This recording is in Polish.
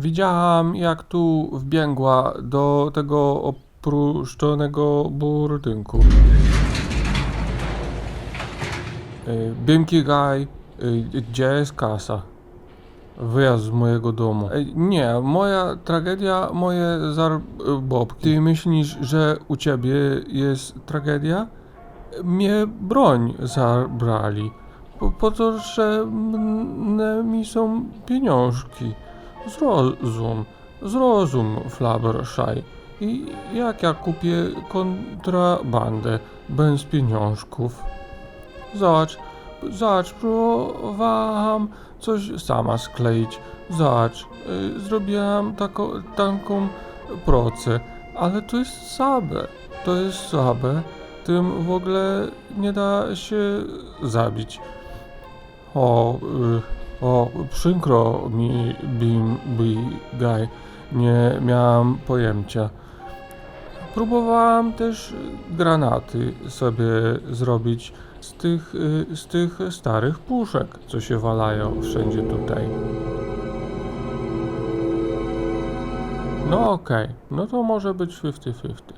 Widziałam, jak tu wbiegła do tego opuszczonego budynku. Ej, Bimki ej, gdzie jest kasa? Wyjazd z mojego domu. Ej, Nie, moja tragedia, moje zarobki. Ty myślisz, że u ciebie jest tragedia? Mnie broń zabrali. Po, po to, że mi są pieniążki. Zrozum, zrozum, Flabbershaj. I jak ja kupię kontrabandę bez pieniążków? Zobacz, zobacz, próbowałam coś sama skleić. Zobacz, y, zrobiłam taką, taką procę, ale to jest słabe. To jest słabe. Tym w ogóle nie da się zabić. O, y, o, przykro mi, Bim, Bi, Guy. Nie miałam pojęcia. Próbowałam też granaty sobie zrobić z tych, y, z tych starych puszek, co się walają wszędzie tutaj. No okej, no to może być 50-50.